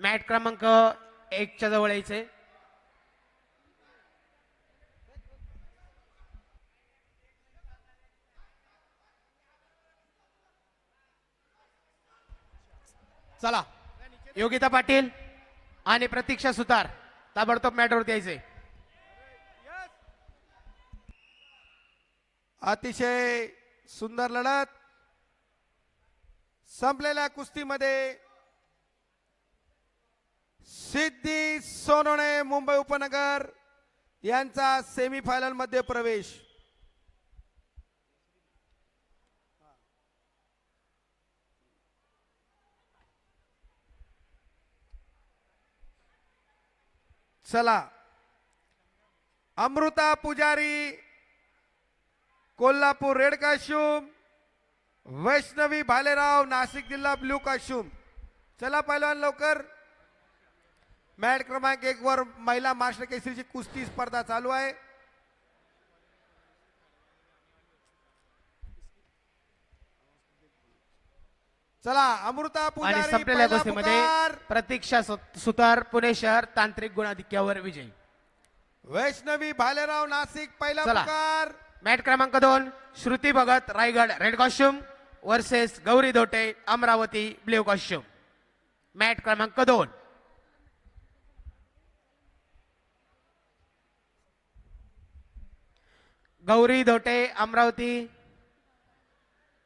Mat क्रमांक एकच्या जवळ यायचे चला. योगिता पाटील आणि प्रतीक्षा सुतार ताबडतोब मॅटवरती यायचे अतिशय सुंदर लढत संपलेल्या कुस्तीमध्ये सिद्धी सोनवणे मुंबई उपनगर यांचा सेमीफायनलमध्ये प्रवेश. चला. अमृता पुजारी कोल्हापूर रेड काश्यूम वैष्णवी भालेराव नाशिक जिल्हा ब्लू काश्यूम चला पहिलवान लवकर. मॅट क्रमांक एक वर महिला मास्टर केसरीची कुस्ती स्पर्धा चालू आहे. चला अमृता आणि संपलेल्या पुकार. प्रतीक्षा सु- सुतार पुणे शहर तांत्रिक गुणाधिक्यावर विजयी. वैष्णवी भालेराव नाशिक पहिला चला. पुकार. मॅट क्रमांक दोन Shruti Bhagat Raigad red costume versus Gauri Dote Amravati blue costume. Mat क्रमांक दोन. गौरी धोटे अमरावती